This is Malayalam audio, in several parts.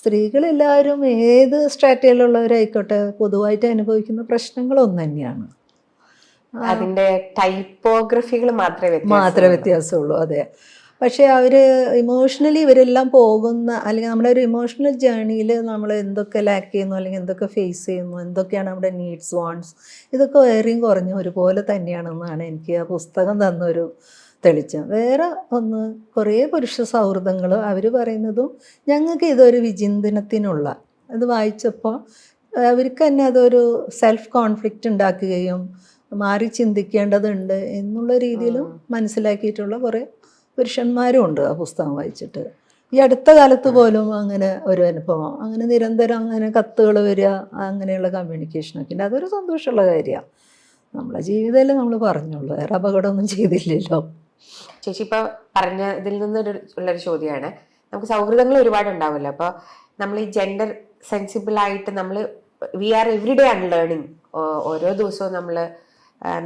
സ്ത്രീകളെല്ലാവരും ഏത് സ്ട്രാറ്റയിലുള്ളവരായിക്കോട്ടെ പൊതുവായിട്ട് അനുഭവിക്കുന്ന പ്രശ്നങ്ങളൊന്നു തന്നെയാണ്. അതിന്റെ ടൈപ്പോഗ്രഫികൾ മാത്രമേ മാത്രമേ വ്യത്യാസമുള്ളൂ അതെ. പക്ഷേ അവർ ഇമോഷണലി ഇവരെല്ലാം പോകുന്ന അല്ലെങ്കിൽ നമ്മുടെ ഒരു ഇമോഷണൽ ജേണിയിൽ നമ്മൾ എന്തൊക്കെ ലാക്ക് ചെയ്യുന്നു അല്ലെങ്കിൽ എന്തൊക്കെ ഫേസ് ചെയ്യുന്നു എന്തൊക്കെയാണ് നമ്മുടെ നീഡ്സ് വാണ്ട്സ് ഇതൊക്കെ വേറെയും കുറഞ്ഞ ഒരുപോലെ തന്നെയാണെന്നാണ് എനിക്ക് ആ പുസ്തകം തന്നൊരു തെളിച്ചം. വേറെ ഒന്ന് കുറേ പുരുഷ സൗഹൃദങ്ങൾ അവർ പറയുന്നതും ഞങ്ങൾക്ക് ഇതൊരു വിചിന്തനത്തിനുള്ള. അത് വായിച്ചപ്പോൾ അവർക്ക് തന്നെ അതൊരു സെൽഫ് കോൺഫ്ലിക്റ്റ് ഉണ്ടാക്കുകയും മാറി ചിന്തിക്കേണ്ടതുണ്ട് എന്നുള്ള രീതിയിലും മനസ്സിലാക്കിയിട്ടുള്ള കുറേ പുരുഷന്മാരും ഉണ്ട് ആ പുസ്തകം വായിച്ചിട്ട്. ഈ അടുത്ത കാലത്ത് പോലും അങ്ങനെ ഒരു അനുഭവം. അങ്ങനെ നിരന്തരം അങ്ങനെ കത്തുകൾ വരിക അങ്ങനെയുള്ള കമ്മ്യൂണിക്കേഷനൊക്കെ ഉണ്ട്. അതൊരു സന്തോഷമുള്ള കാര്യമാണ് നമ്മളെ ജീവിതത്തിൽ നമ്മൾ പറഞ്ഞുള്ളൂ. വേറെ അപകടമൊന്നും ചെയ്തില്ലല്ലോ. ചേച്ചി ഇപ്പൊ പറഞ്ഞതിൽ നിന്നൊരു ഉള്ളൊരു ചോദ്യമാണ് നമുക്ക് സൗഹൃദങ്ങൾ ഒരുപാട് ഉണ്ടാവുമല്ലോ അപ്പൊ നമ്മൾ ഈ ജെൻഡർ സെൻസിബിൾ ആയിട്ട് നമ്മൾ we are every day unlearning ഓരോ ദിവസവും നമ്മൾ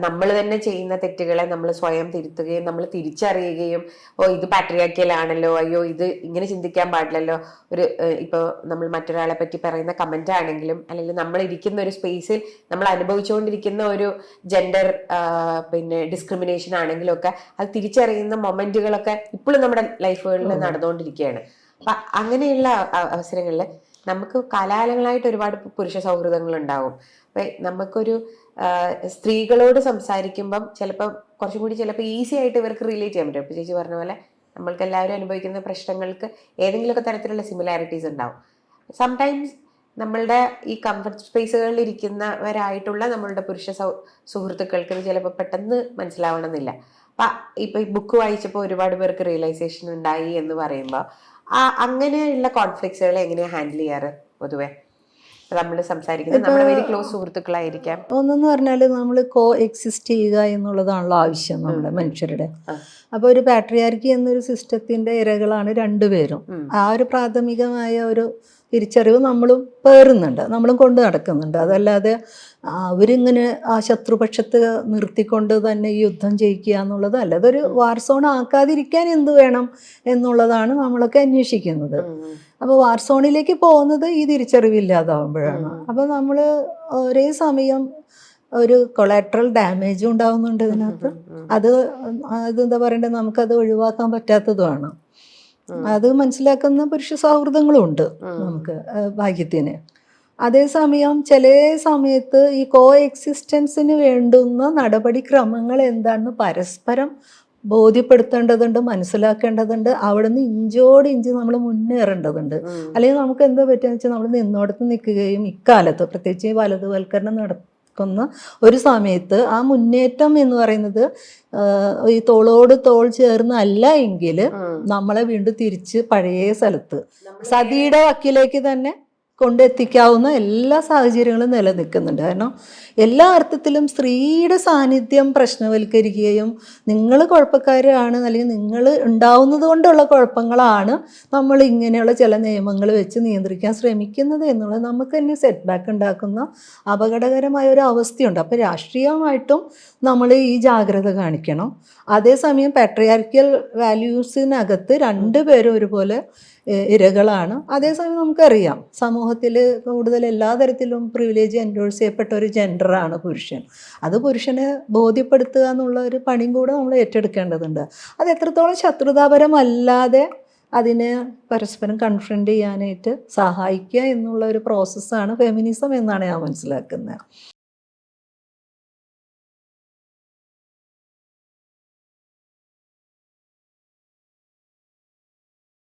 നമ്മൾ തന്നെ ചെയ്യുന്ന തെറ്റുകളെ നമ്മൾ സ്വയം തിരുത്തുകയും നമ്മൾ തിരിച്ചറിയുകയും ഓ ഇത് പാട്രിയാക്കിയലാണല്ലോ അയ്യോ ഇത് ഇങ്ങനെ ചിന്തിക്കാൻ പാടില്ലല്ലോ. ഒരു ഇപ്പോൾ നമ്മൾ മറ്റൊരാളെ പറ്റി പറയുന്ന കമന്റ് ആണെങ്കിലും അല്ലെങ്കിൽ നമ്മൾ ഇരിക്കുന്ന ഒരു സ്പേസിൽ നമ്മൾ അനുഭവിച്ചുകൊണ്ടിരിക്കുന്ന ഒരു ജെൻഡർ പിന്നെ ഡിസ്ക്രിമിനേഷൻ ആണെങ്കിലും ഒക്കെ അത് തിരിച്ചറിയുന്ന മൊമെന്റുകളൊക്കെ ഇപ്പോഴും നമ്മുടെ ലൈഫുകളിൽ നടന്നുകൊണ്ടിരിക്കുകയാണ്. അപ്പൊ അങ്ങനെയുള്ള അവസരങ്ങളിൽ നമുക്ക് കലാലയങ്ങളായിട്ട് ഒരുപാട് പുരുഷ സൗഹൃദങ്ങൾ ഉണ്ടാവും അപ്പൊ നമുക്കൊരു സ്ത്രീകളോട് സംസാരിക്കുമ്പം ചിലപ്പോൾ കുറച്ചും കൂടി ചിലപ്പോൾ ഈസി ആയിട്ട് ഇവർക്ക് റിലേറ്റ് ചെയ്യാൻ പറ്റും. ചേച്ചി പറഞ്ഞ പോലെ നമ്മൾക്ക് എല്ലാവരും അനുഭവിക്കുന്ന പ്രശ്നങ്ങൾക്ക് ഏതെങ്കിലുമൊക്കെ തരത്തിലുള്ള സിമിലാരിറ്റീസ് ഉണ്ടാവും. സംടൈംസ് നമ്മളുടെ ഈ കംഫർട്ട് സ്പേസുകളിൽ ഇരിക്കുന്നവരായിട്ടുള്ള നമ്മളുടെ പുരുഷ സൗ സുഹൃത്തുക്കൾക്ക് ചിലപ്പോൾ പെട്ടെന്ന് മനസ്സിലാവണമെന്നില്ല. അപ്പം ഇപ്പം ഈ ബുക്ക് വായിച്ചപ്പോൾ ഒരുപാട് പേർക്ക് റിയലൈസേഷൻ ഉണ്ടായി എന്ന് പറയുമ്പോൾ അങ്ങനെയുള്ള കോൺഫ്ലിക്ട്സുകളെ എങ്ങനെയാ ഹാൻഡിൽ ചെയ്യാറ് പൊതുവെ? നമ്മൾ സംസാരിക്കുന്നത് നമ്മുടെ വെരി ക്ലോസ് സുഹൃത്തുക്കളായിരിക്കാം. ഒന്നെന്ന് പറഞ്ഞാൽ നമ്മൾ കോ എക്സിസ്റ്റ് ചെയ്യുക എന്നുള്ളതാണല്ലോ ആവശ്യം നമ്മുടെ മനുഷ്യരുടെ. അപ്പൊ അപ്പോൾ ഒരു പാട്രിയാർക്കി എന്നൊരു സിസ്റ്റത്തിന്റെ ഇരകളാണ് രണ്ടുപേരും. ആ ഒരു പ്രാഥമികമായ ഒരു തിരിച്ചറിവ് നമ്മളും പേറുന്നുണ്ട് നമ്മളും കൊണ്ട് നടക്കുന്നുണ്ട്. അതല്ലാതെ അവരിങ്ങനെ ആ ശത്രുപക്ഷത്ത് നിർത്തിക്കൊണ്ട് തന്നെ ഈ യുദ്ധം ജയിക്കുക എന്നുള്ളത് അല്ലാതെ അതൊരു വാർസോൺ ആക്കാതിരിക്കാൻ എന്ത് വേണം എന്നുള്ളതാണ് നമ്മളൊക്കെ അന്വേഷിക്കുന്നത്. അപ്പോൾ വാർസോണിലേക്ക് പോകുന്നത് ഈ തിരിച്ചറിവില്ലാതാവുമ്പോഴാണ് അപ്പോൾ നമ്മൾ ഒരേ സമയം ഒരു കൊളാട്രൽ ഡാമേജും ഉണ്ടാവുന്നുണ്ട് ഇതിനകത്ത്. അത് അതെന്താ പറയണ്ടത്? നമുക്കത് ഒഴിവാക്കാൻ പറ്റാത്തതുമാണ്. അത് മനസ്സിലാക്കുന്ന പുരുഷ സൗഹൃദങ്ങളും ഉണ്ട് നമുക്ക് ഭാഗ്യത്തിന്. അതേസമയം ചില സമയത്ത് ഈ കോ എക്സിസ്റ്റൻസിന് വേണ്ടുന്ന നടപടിക്രമങ്ങൾ എന്താണെന്ന് പരസ്പരം ബോധ്യപ്പെടുത്തേണ്ടതുണ്ട് മനസ്സിലാക്കേണ്ടതുണ്ട്. അവിടെ നിന്ന് ഇഞ്ചോട് ഇഞ്ച് നമ്മൾ മുന്നേറേണ്ടതുണ്ട്. അല്ലെങ്കിൽ നമുക്ക് എന്താ പറ്റുക വെച്ചാൽ നമ്മൾ നിന്നോടത്ത് നിൽക്കുകയും ഇക്കാലത്ത് പ്രത്യേകിച്ച് ഈ വലതുവൽക്കരണം നടക്കുന്ന ഒരു സമയത്ത് ആ മുന്നേറ്റം എന്ന് പറയുന്നത് ഈ തോളോട് തോൾ ചേർന്നല്ല എങ്കിൽ. നമ്മളെ വീണ്ടും തിരിച്ച് പഴയ സ്ഥലത്ത്. സതിയുടെ വക്കിലേക്ക് തന്നെ കൊണ്ടെത്തിക്കാവുന്ന എല്ലാ സാഹചര്യങ്ങളും നിലനിൽക്കുന്നുണ്ട്. കാരണം എല്ലാ അർത്ഥത്തിലും സ്ത്രീയുടെ സാന്നിധ്യം പ്രശ്നവൽക്കരിക്കുകയും നിങ്ങൾ കുഴപ്പക്കാരാണ് അല്ലെങ്കിൽ നിങ്ങൾ ഉണ്ടാവുന്നത് കൊണ്ടുള്ള കുഴപ്പങ്ങളാണ് നമ്മൾ ഇങ്ങനെയുള്ള ചില നിയമങ്ങൾ വെച്ച് നിയന്ത്രിക്കാൻ ശ്രമിക്കുന്നത് എന്നുള്ളത് നമുക്ക് തന്നെ സെറ്റ് ബാക്ക് ഉണ്ടാക്കുന്ന അപകടകരമായ ഒരു അവസ്ഥയുണ്ട്. അപ്പോൾ രാഷ്ട്രീയമായിട്ടും നമ്മൾ ഈ ജാഗ്രത കാണിക്കണം. അതേസമയം പാട്രിയാർക്കിയൽ വാല്യൂസിനകത്ത് രണ്ടുപേരും ഒരുപോലെ ഇരകളാണ്. അതേസമയം നമുക്കറിയാം സമൂഹത്തിൽ കൂടുതൽ എല്ലാ തരത്തിലും പ്രിവിലേജ് എൻഡോഴ്സ് ചെയ്യപ്പെട്ട ഒരു ജെൻഡറാണ് പുരുഷൻ. അത് പുരുഷനെ ബോധ്യപ്പെടുത്തുക എന്നുള്ള ഒരു പണിയും കൂടെ നമ്മൾ ഏറ്റെടുക്കേണ്ടതുണ്ട്. അത് എത്രത്തോളം ശത്രുതാപരമല്ലാതെ അതിനെ പരസ്പരം കൺഫ്രണ്ട് ചെയ്യാനായിട്ട് സഹായിക്കുക എന്നുള്ള ഒരു പ്രോസസ്സാണ് ഫെമിനിസം എന്നാണ് ഞാൻ മനസ്സിലാക്കുന്നത്.